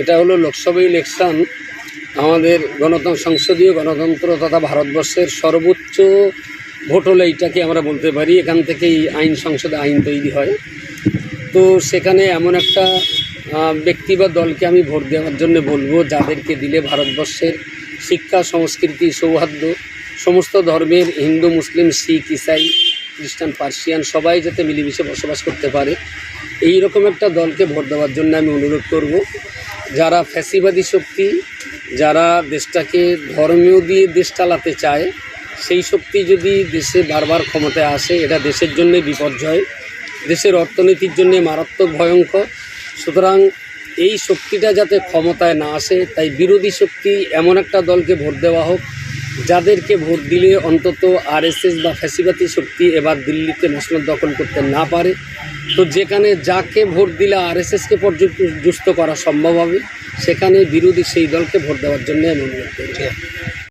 এটা হলো লোকসভা ইলেকশন। আমাদের গণতন্ত্র সংসদীয় গণতন্ত্র তথা ভারতবর্ষের সর্বোচ্চ ভোট হলে এইটাকে আমরা বলতে পারি। এখান থেকেই আইন সংসদে আইন তৈরি হয়। তো সেখানে এমন একটা ব্যক্তি বা দলকে আমি ভোট দেওয়ার জন্য বলব, যাদেরকে দিলে ভারতবর্ষের শিক্ষা, সংস্কৃতি, সৌহার্দ্য, সমস্ত ধর্মের হিন্দু, মুসলিম, শিখ, ইসাই, খ্রিস্টান, পার্সিয়ান সবাই যাতে মিলেমিশে বসবাস করতে পারে। এই রকম একটা দলকে ভোট দেওয়ার জন্য আমি অনুরোধ করব। যারা ফ্যাসিবাদী শক্তি, যারা দেশটাকে ধর্মীয় দিয়ে দেশ চালাতে চায়, সেই শক্তি যদি দেশে বারবার ক্ষমতায় আসে, এটা দেশের জন্যে বিপর্যয়, দেশের অর্থনীতির জন্যে মারাত্মক ভয়ঙ্কর। সুতরাং এই শক্তিটা যাতে ক্ষমতায় না আসে, তাই বিরোধী শক্তি এমন একটা দলকে ভোট দেওয়া হোক যাদেরকে ভোট দিলে অন্তত আরএসএস বা ফ্যাসিবাতি শক্তি এবার দিল্লিতে মসনদ দখল করতে না পারে। তো যেখানে যাকে ভোট দিলে আরএসএসকে পর্যুস্ত করা সম্ভব হবে, সেখানে বিরোধী সেই দলকে ভোট দেওয়ার জন্য আমি অনুরোধ করি